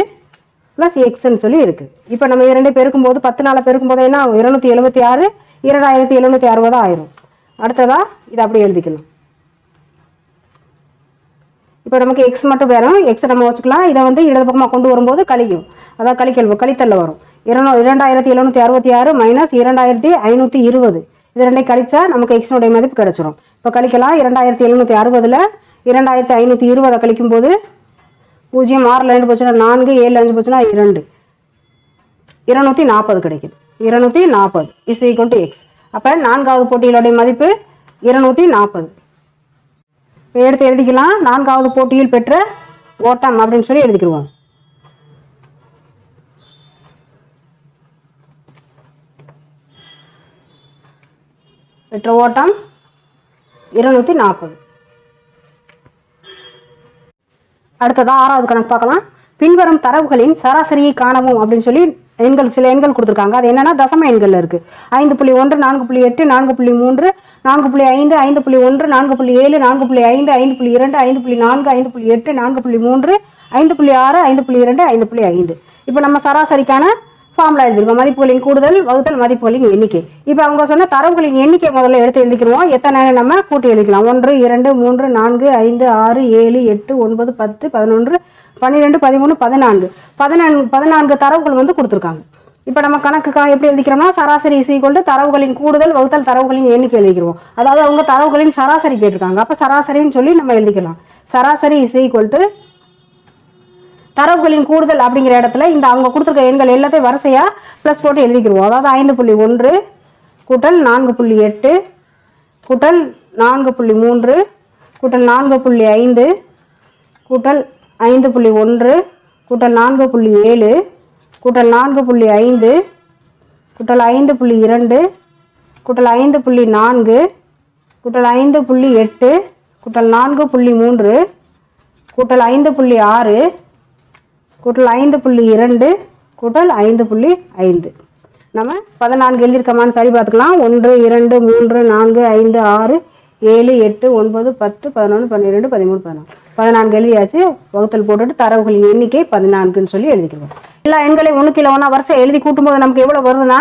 ப்ளஸ் எக்ஸ்ன்னு சொல்லி இருக்குது இப்போ நம்ம இரண்டு பெருக்கும்போது பத்து நாளை பெருக்கும்போது என்ன ஆகும்? இருநூத்தி எழுபத்தி ஆறு இரண்டாயிரத்தி எழுநூற்றி அறுபது ஆயிரும். அடுத்ததாக இதை அப்படி எழுதிக்கணும். இப்போ நமக்கு எக்ஸ் மட்டும் வேணும். எக்ஸ் நம்ம வச்சுக்கலாம். இதை வந்து இடது பக்கமாக கொண்டு வரும்போது கழிக்கும் அதான் கழிக்கல் கழித்தல்ல வரும். இரநூ இரண்டாயிரத்தி எழுநூற்றி அறுபத்தி ஆறு மைனஸ் இரண்டாயிரத்தி ஐநூற்றி இருபது. இது ரெண்டையும் கழிச்சா நமக்கு எக்ஸினுடைய மதிப்பு கிடச்சிரும். இப்போ கழிக்கலாம். இரண்டாயிரத்தி எழுநூற்றி அறுபதில் இரண்டாயிரத்தி ஐநூற்றி இருபதை கழிக்கும்போது பூஜ்ஜியம் ஆறில் ரெண்டு போச்சுன்னா நான்கு ஏழு அஞ்சு போச்சுன்னா இரண்டு. இருநூத்தி நாற்பது கிடைக்குது. இருநூற்றி நாற்பது இஸ் ஈக்குவல் டு எக்ஸ் அப்போ நான்காவது போட்டியிலுடைய மதிப்பு இருநூற்றி நாற்பது இப்போ எடுத்து எழுதிக்கலாம். நான்காவது போட்டியில் பெற்ற ஓட்டம் அப்படின்னு சொல்லி எழுதிக்கிடுவோம் பெற்ற ஓட்டம் இருநூற்றி நாற்பது அடுத்ததாக ஆறாவது கணக்கு பார்க்கலாம். பின்வரும் தரவுகளின் சராசரியை காணவும் அப்படின்னு சொல்லி எண்கள் சில எண்கள் கொடுத்துருக்காங்க. அது என்னன்னா தசம எண்களில் இருக்கு. ஐந்து புள்ளி ஒன்று நான்கு புள்ளி எட்டு நான்கு புள்ளி மூன்று நான்கு புள்ளி ஐந்து ஐந்து புள்ளி ஒன்று நான்கு புள்ளி ஏழு நான்கு புள்ளி ஐந்து ஐந்து புள்ளி இரண்டு ஐந்து புள்ளி நான்கு ஐந்து புள்ளி எட்டு நான்கு புள்ளி மூன்று ஐந்து புள்ளி ஆறு ஐந்து புள்ளி இரண்டு ஐந்து புள்ளி ஐந்து. இப்போ நம்ம சராசரிக்கான ஃபார்முலா எழுதிருக்கோம். மதிப்புகளின் கூடுதல் வகுத்தல் மதிப்புகளின் எண்ணிக்கை. இப்போ அவங்க சொன்ன தரவுகளின் எண்ணிக்கை முதல்ல எடுத்து எழுதிக்கிறோம். எத்தனை நம்ம கூட்டி எழுதிக்கலாம்? ஒன்று இரண்டு மூன்று நான்கு ஐந்து ஆறு ஏழு எட்டு ஒன்பது பத்து பதினொன்று பன்னிரெண்டு பதிமூணு பதினான்கு. பதினான்கு பதினான்கு தரவுகள் வந்து கொடுத்துருக்காங்க. இப்போ நம்ம கணக்குக்காக எப்படி எழுதிக்கிறோம்னா சராசரி இசைக்கொண்டு தரவுகளின் கூடுதல் வகுத்தல் தரவுகளின் எண்ணிக்கை எழுதிக்கிறோம். அதாவது அவங்க தரவுகளின் சராசரி கேட்டிருக்காங்க. அப்போ சராசரின்னு சொல்லி நம்ம எழுதிக்கலாம். சராசரி இசை தரவுகளின் கூடுதல் அப்படிங்கிற இடத்துல இந்த அவங்க கொடுத்துருக்க எண்கள் எல்லாத்தையும் வரிசையாக ப்ளஸ் போட்டு எழுதிக்கிடுவோம். அதாவது ஐந்து புள்ளி ஒன்று கூட்டல் நான்கு புள்ளி எட்டு கூட்டல் நான்கு புள்ளி மூன்று கூட்டல் நான்கு புள்ளி ஐந்து கூட்டல் ஐந்து புள்ளி ஒன்று கூட்டல் நான்கு புள்ளி ஏழு கூட்டல் நான்கு புள்ளி ஐந்து கூட்டல் ஐந்து புள்ளி இரண்டு கூட்டல் ஐந்து புள்ளி நான்கு கூட்டல் ஐந்து புள்ளி எட்டு கூட்டல் நான்கு புள்ளி மூன்று கூட்டல் ஐந்து புள்ளி ஆறு கூட்டல் ஐந்து புள்ளி இரண்டு கூட்டல் ஐந்து புள்ளி ஐந்து. நம்ம பதினான்கு எழுதியிருக்கமான்னு சரி பார்த்துக்கலாம். ஒன்று இரண்டு மூன்று நான்கு ஐந்து ஆறு ஏழு எட்டு ஒன்பது பத்து பதினொன்று பன்னிரெண்டு பதிமூணு பதினாலு. பதினான்கு எழுதியாச்சு. வகுத்தல் போட்டுட்டு தரவுகளின் எண்ணிக்கை பதினான்குன்னு சொல்லி எழுதிக்கிறோம். எல்லா எண்களையும் ஒன்று கிலோ ஒன்றா வருஷம் எழுதி கூட்டும்போது நமக்கு எவ்வளோ வருதுன்னா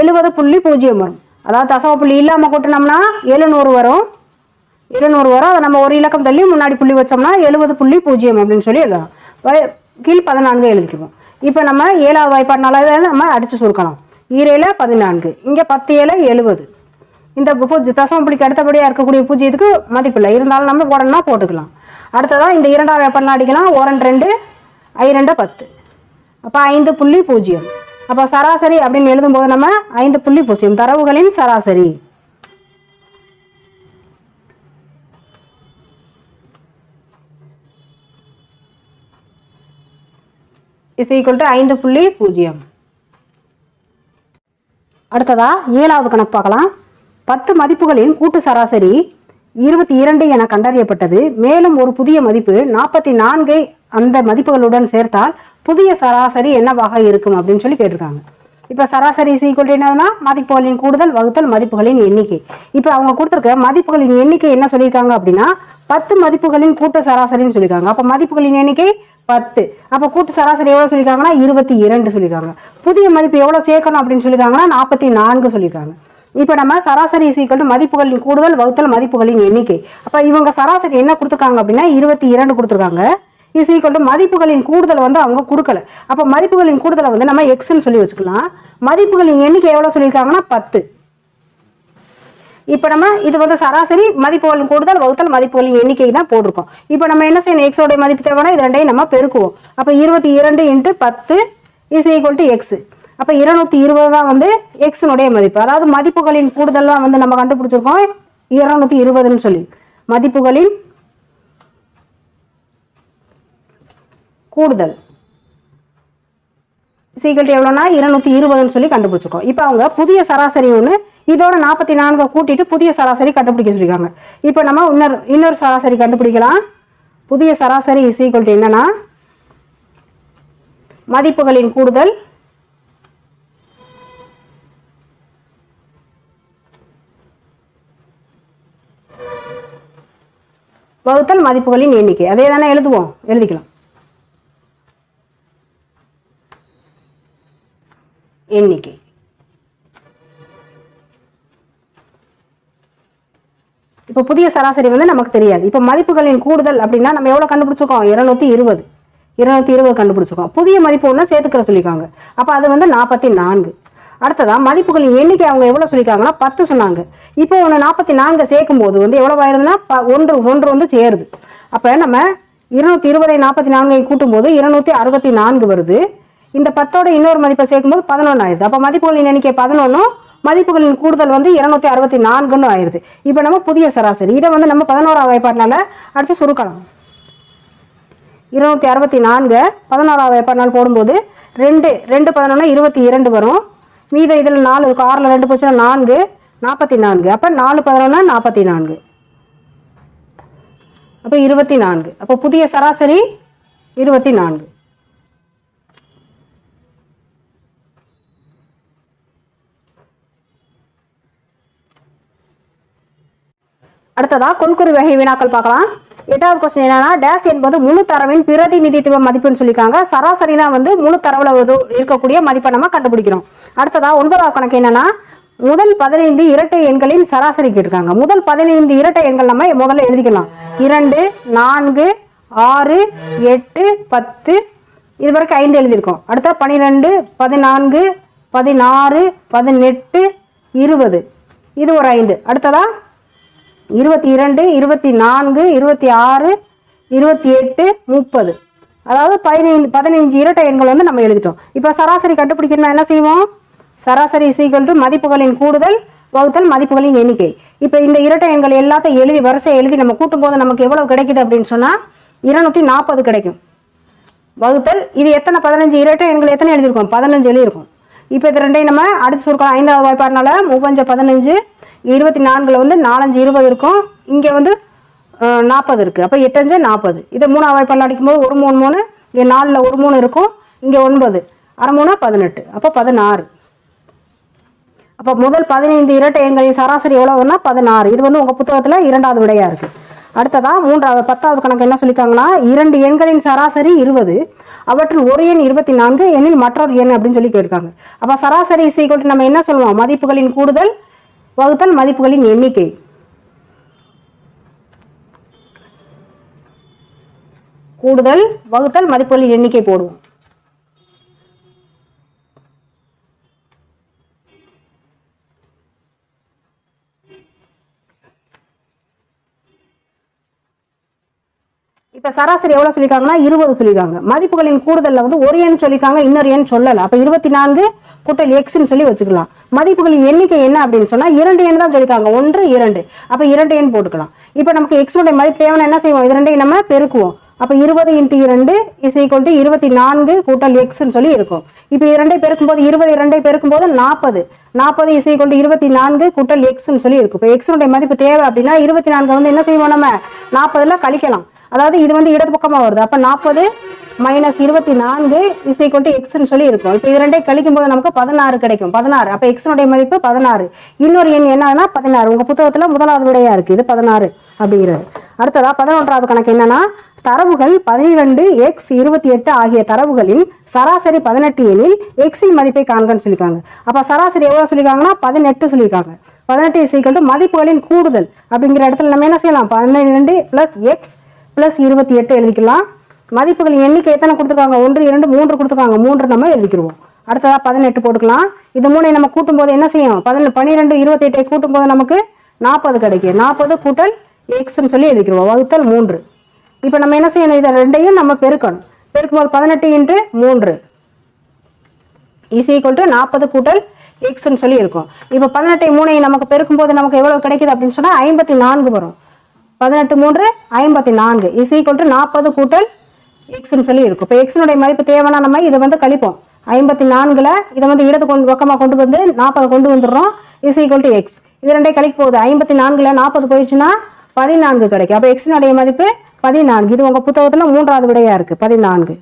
எழுபது புள்ளி பூஜ்ஜியம் வரும். அதாவது தசவ புள்ளி இல்லாமல் கூட்டினோம்னா எழுநூறு வரும். இருநூறு வரும். அதை நம்ம ஒரு இலக்கம் தள்ளி முன்னாடி புள்ளி வச்சோம்னா எழுபது புள்ளி பூஜ்ஜியம் அப்படின்னு சொல்லி எழுதலாம். கீழ் பதினான்கு எழுதிக்குவோம் இப்போ நம்ம ஏழாவது வாய்ப்பாடுனால நம்ம அடித்து சுருக்கணும். ஈரேல பதினான்கு. இங்கே பத்து ஏழை எழுபது. இந்த பூஜை தசம பிடிக்கு அடுத்தபடியாக இருக்கக்கூடிய பூஜ்ஜியத்துக்கு மதிப்பில்லை. இருந்தாலும் நம்ம போடணும்னா போட்டுக்கலாம். அடுத்ததாக இந்த இரண்டாவது வாய்ப்பாடுனா அடிக்கலாம். ஓரன் ரெண்டு ஐ ரெண்டு பத்து. அப்போ ஐந்து புள்ளி பூஜ்ஜியம். அப்போ சராசரி அப்படின்னு எழுதும்போது நம்ம ஐந்து புள்ளி பூஜ்ஜியம். தரவுகளின் சராசரி. இஸ் ஈக்குவல் டு ஐந்து புள்ளி பூஜ்ஜியம். அடுத்ததா ஏழாவது கணக்கு பார்க்கலாம். பத்து மதிப்புகளின் கூட்டு சராசரி இருபத்தி இரண்டு என கண்டறியப்பட்டது. மேலும் ஒரு புதிய மதிப்பு நாற்பத்தி நான்கை அந்த மதிப்புகளுடன் சேர்த்தால் புதிய சராசரி என்னவாக இருக்கும் அப்படின்னு சொல்லி கேட்டிருக்காங்க. இப்போ சராசரி சீக்கிரம் என்னதுன்னா மதிப்புகளின் கூடுதல் வகுத்தல் மதிப்புகளின் எண்ணிக்கை. இப்போ அவங்க கொடுத்துருக்க மதிப்புகளின் எண்ணிக்கை என்ன சொல்லியிருக்காங்க அப்படின்னா பத்து மதிப்புகளின் கூட்டு சராசரின்னு சொல்லியிருக்காங்க. அப்போ மதிப்புகளின் எண்ணிக்கை பத்து. அப்போ கூட்டு சராசரி எவ்வளோ சொல்லியிருக்காங்கன்னா இருபத்தி இரண்டு சொல்லியிருக்காங்க புதிய மதிப்பு எவ்வளோ சேர்க்கணும் அப்படின்னு சொல்லியிருக்காங்கன்னா நாற்பத்தி நான்கு சொல்லியிருக்காங்க இப்போ நம்ம சராசரி சீக்கிரம் மதிப்புகளின் கூடுதல் வகுத்தல் மதிப்புகளின் எண்ணிக்கை. அப்போ இவங்க சராசரி என்ன கொடுத்துருக்காங்க அப்படின்னா இருபத்தி இரண்டு கொடுத்துருக்காங்க. இது சீக்கிரம் மதிப்புகளின் கூடுதல் வந்து அவங்க கொடுக்கல. அப்போ மதிப்புகளின் கூடுதலை வந்து நம்ம எக்ஸ்ன்னு சொல்லி வச்சுக்கலாம். மதிப்புகளின் எண்ணிக்கை எவ்வளோ சொல்லியிருக்காங்கன்னா பத்து. இப்போ நம்ம இது வந்து சராசரி மதிப்புகள் கூடுதல் வகுத்தல் மதிப்புகளின் எண்ணிக்கை தான் போட்டிருக்கோம். இப்போ நம்ம என்ன செய்யணும்? எக்ஸோடைய மதிப்பு தேவைன்னா இது ரெண்டையும் நம்ம பெருக்குவோம். அப்போ இருபத்தி இரண்டு இன்ட்டு பத்து இஸ் ஈக்குவல் டு எக்ஸ் அப்போ இருநூத்தி இருபது தான் வந்து எக்ஸினுடைய மதிப்பு. அதாவது மதிப்புகளின் கூடுதல் தான் வந்து நம்ம கண்டுபிடிச்சிருக்கோம். இருநூத்தி இருபதுன்னு சொல்லி. மதிப்புகளின் கூடுதல். சீக்கிரம் எவ்வளோனா இருநூத்தி இருபதுன்னு சொல்லி கண்டுபிடிச்சிருக்கோம். இப்போ அவங்க புதிய சராசரி ஒன்று இதோட நாற்பத்தி நான்கை கூட்டிட்டு புதிய சராசரி கண்டுபிடிக்க சொல்லியிருக்காங்க. இப்போ நம்ம இன்னொரு இன்னொரு சராசரி கண்டுபிடிக்கலாம். புதிய சராசரி இஸ் ஈக்குவல் என்னன்னா மதிப்புகளின் கூடுதல் வகுத்தல் மதிப்புகளின் எண்ணிக்கை. அதே தானே எழுதுவோம் எழுதிக்கலாம். எண்ணிக்கை. இப்போ புதிய சராசரி வந்து நமக்கு தெரியாது. இப்போ மதிப்புகளின் கூடுதல் அப்படின்னா நம்ம எவ்வளோ கண்டுபிடிச்சிருக்கோம்? இருநூத்தி இருபது. இருநூத்தி இருபது கண்டுபிடிச்சிருக்கோம். புதிய மதிப்பு ஒன்று சேர்த்துக்கிற சொல்லியிருக்காங்க. அப்போ அது வந்து நாற்பத்தி நான்கு. அடுத்ததான் மதிப்புகளின் எண்ணிக்கை அவங்க எவ்வளோ சொல்லியிருக்காங்கன்னா பத்து சொன்னாங்க. இப்போ ஒன்று நாற்பத்தி நான்கு சேர்க்கும் போது வந்து எவ்வளோ ஆயிருதுன்னா ஒன்று ஒன்று வந்து சேருது. அப்போ நம்ம இருநூத்தி இருபதை நாற்பத்தி நான்கை கூட்டும்போது இருநூத்தி அறுபத்தி நான்கு வருது. இந்த பத்தோட இன்னொரு மதிப்பை சேர்க்கும்போது பதினொன்று ஆயிடுது அப்போ மதிப்புகளின் எண்ணிக்கை பதினொன்றும் மதிப்புகளின் கூடுதல் வந்து இருநூத்தி அறுபத்தி நான்குன்னு ஆயிடுது. இப்போ நம்ம புதிய சராசரி. இதை வந்து நம்ம பதினோராவது வாய்ப்பாட்டினால அடுத்து சுருக்கலாம். இருநூத்தி அறுபத்தி நான்கு பதினோராவது வாய்ப்பாட்டினால் போடும்போது ரெண்டு ரெண்டு பதினொன்று இருபத்தி இரண்டு வரும். மீதம் இதில் நாலு இருக்கும் ஆறில் ரெண்டு போச்சுன்னா நான்கு நாற்பத்தி நான்கு. அப்போ நாலு பதினொன்று நாற்பத்தி நான்கு. அப்போ இருபத்தி நான்கு. அப்போ புதிய சராசரி இருபத்தி நான்கு. அடுத்ததா கொள்குறி வகை வினாக்கள் பார்க்கலாம். எட்டாவது கொஸ்டின் என்னன்னா டேஷ் என்பது முழு தரவின் பிரதிநிதித்துவ மதிப்புன்னு சொல்லியிருக்காங்க. சராசரி தான் வந்து முழு தரவுல இருக்கக்கூடிய மதிப்பை நம்ம கண்டுபிடிக்கிறோம். அடுத்ததா ஒன்பதாவது கணக்கு என்னன்னா முதல் பதினைந்து இரட்டை எண்களின் சராசரி கேட்டிருக்காங்க. முதல் பதினைந்து இரட்டை எண்கள் நம்ம முதல்ல எழுதிக்கலாம். இரண்டு நான்கு ஆறு எட்டு பத்து. இது வரைக்கும் ஐந்து எழுதியிருக்கோம். அடுத்த பன்னிரெண்டு பதினான்கு பதினாறு பதினெட்டு இருபது. இது ஒரு ஐந்து. அடுத்ததா இருபத்தி இரண்டு இருபத்தி நான்கு இருபத்தி ஆறு இருபத்தி எட்டு முப்பது. அதாவது பதினைந்து பதினைஞ்சு இரட்டை எண்கள் வந்து நம்ம எழுதிட்டோம். இப்போ சராசரி கண்டுபிடிக்கணும்னா என்ன செய்வோம்? சராசரி சீக்வல் டு மதிப்புகளின் கூடுதல் வகுத்தல் மதிப்புகளின் எண்ணிக்கை. இப்போ இந்த இரட்டை எண்கள் எல்லாத்தையும் எழுதி வரிசை எழுதி நம்ம கூட்டும்போது நமக்கு எவ்வளவு கிடைக்குது அப்படின்னு சொன்னால் இருநூத்தி நாற்பது கிடைக்கும். வகுத்தல் இது எத்தனை? பதினஞ்சு இரட்டை எண்கள் எத்தனை எழுதியிருக்கோம்? பதினஞ்சு எழுதியிருக்கோம். இப்போ இது ரெண்டையும் நம்ம அடுத்து சுருக்கலாம் ஐந்தாவது வாய்ப்பாடுனால மூவஞ்ச பதினஞ்சு இருபத்தி நான்கில் வந்து நாலஞ்சு இருபது இருக்கும். இங்கே வந்து நாற்பது இருக்குது அப்போ எட்டஞ்சு நாற்பது இதை மூணாவது வாய்ப்பாடில் அடிக்கும்போது ஒரு மூணு மூணு இங்கே நாலில் ஒரு மூணு இருக்கும் இங்கே ஒன்பது. அரை மூணா பதினெட்டு. அப்போ பதினாறு. அப்போ முதல் பதினைந்து இரட்டை எண்களின் சராசரி எவ்வளோன்னா பதினாறு. இது வந்து உங்கள் புத்தகத்தில் இரண்டாவது விடையாக இருக்குது அடுத்ததா மூன்றாவது பத்தாவது கணக்கு என்ன சொல்லியிருக்காங்கன்னா இரண்டு எண்களின் சராசரி இருபது. அவற்றில் ஒரு எண் இருபத்தி நான்கு எண்ணில் மற்றொரு எண் அப்படின்னு சொல்லி கேட்டிருக்காங்க. அப்போ சராசரி சீக்கிரம் நம்ம என்ன சொல்லுவோம்? மதிப்புகளின் கூடுதல் வகுத்தல் மதிப்புகளின் எண்ணிக்கை. கூடுதல் வகுத்தல் மதிப்புகளின் எண்ணிக்கை போடுவோம். இப்போ சராசரி எவ்வளோ சொல்லியிருக்காங்கன்னா இருபது சொல்லியிருக்காங்க மதிப்புகளின் கூடுதலில் வந்து ஒரு எண் சொல்லியிருக்காங்க இன்னொரு எண் சொல்லலை. அப்போ இருபத்தி நான்கு கூட்டல் எக்ஸ்ன்னு சொல்லி வச்சுக்கலாம். மதிப்புகளின் எண்ணிக்கை என்ன அப்படின்னு சொன்னால் இரண்டு எண் தான் சொல்லியிருக்காங்க ஒன்று இரண்டு. அப்போ இரண்டு எண் போட்டுக்கலாம். இப்போ நமக்கு எக்ஸோடைய மதிப்பு தேவைன்னா என்ன செய்வோம்? இது ரெண்டையும் நம்ம பெருக்குவோம். அப்போ இருபது இன்ட்டு இரண்டு இஸ் ஈக்குவல் டு இருபத்தி நான்கு கூட்டல் எக்ஸ்ன்னு சொல்லி இருக்கும். இப்போ இரண்டை பெருக்கும்போது இருபது இரண்டை பெருக்கும்போது நாற்பது. நாற்பது இஸ் ஈக்குவல் டு இருபத்தி நான்கு கூட்டல் எக்ஸ்ன்னு சொல்லி இருக்கும். இப்போ எக்ஸோடைய மதிப்பு தேவை அப்படின்னா இருபத்தி நான்கு வந்து என்ன செய்வோம் நம்ம? நாற்பதுல கழிக்கலாம். அதாவது இது வந்து இடது பக்கமாக வருது. அப்போ நாற்பது மைனஸ் இருபத்தி நான்கு இஸ் ஈக்குவல் டு எக்ஸ்னு சொல்லி இருக்கும். இப்போ இது கழிக்கும் போது நமக்கு பதினாறு கிடைக்கும். பதினாறு. அப்போ எக்ஸனுடைய மதிப்பு பதினாறு. இன்னொரு எண் என்னன்னா பதினாறு. உங்கள் புத்தகத்தில் முதலாவது விடையாக இருக்குது இது பதினாறு அப்படிங்கிறது. அடுத்ததா பதினொன்றாவது கணக்கு என்னன்னா தரவுகள் பதினிரெண்டு எக்ஸ் இருபத்தி எட்டு ஆகிய தரவுகளின் சராசரி பதினெட்டு எண்ணில் எக்ஸின் மதிப்பை காண்கன்னு சொல்லியிருக்காங்க அப்போ சராசரி எவ்வளோ சொல்லியிருக்காங்கன்னா பதினெட்டு சொல்லியிருக்காங்க பதினெட்டு இஸ் மதிப்புகளின் கூடுதல் அப்படிங்கிற இடத்துல நம்ம என்ன செய்யலாம்? பன்னிரெண்டு ப்ளஸ் எக்ஸ் ப்ளஸ் இருபத்தி எட்டு எழுதிக்கலாம். மதிப்புகளின் எண்ணிக்கை எத்தனை கொடுத்துருக்காங்க? ஒன்று இரண்டு மூன்று கொடுத்துருக்காங்க. மூன்று நம்ம எழுதிக்கிருவோம். அடுத்ததாக பதினெட்டு போட்டுக்கலாம். இது மூணை நம்ம கூட்டும்போது என்ன செய்யும் பதினெட்டு பன்னிரெண்டு இருபத்தி எட்டை கூட்டும்போது நமக்கு நாற்பது கிடைக்கும். நாற்பது கூட்டல் எக்ஸ்ன்னு சொல்லி எழுதிக்கிருவோம். வகுத்தல் மூன்று. இப்போ நம்ம என்ன செய்யணும்? இதை ரெண்டையும் நம்ம பெருக்கணும். பெருக்கும்போது பதினெட்டு இன்ட்டு மூன்று. இஸ் ஈக்குவல் டு நாற்பது கூட்டல் எக்ஸ்ன்னு சொல்லி இருக்கும். இப்போ பதினெட்டை மூணை நமக்கு பெருக்கும்போது நமக்கு எவ்வளோ கிடைக்குது அப்படின்னு சொன்னால் ஐம்பத்தி நான்கு வரும். பதினெட்டு மூன்று ஐம்பத்தி நான்கு. இஸ் ஈக்குவல் டு நாற்பது கூட்டல் எக்ஸ்ன்னு சொல்லி இருக்கும். இப்போ எக்ஸ்னுடைய மதிப்பு தேவைன்னா நம்ம இதை வந்து கழிப்போம். ஐம்பத்தி நான்கில் இதை வந்து இடது கொண்டு பக்கமாக கொண்டு வந்து நாற்பது கொண்டு வந்துடுறோம். இஸ் ஈக்குவல் டு எக்ஸ் இது ரெண்டையும் கழிக்க போகுது. ஐம்பத்தி நான்கில் நாற்பது போயிடுச்சுன்னா பதினான்கு கிடைக்கும். அப்போ எக்ஸினுடைய மதிப்பு பதினான்கு. இது உங்கள் புத்தகத்தில் மூன்றாவது விடையாக இருக்குது பதினான்கு.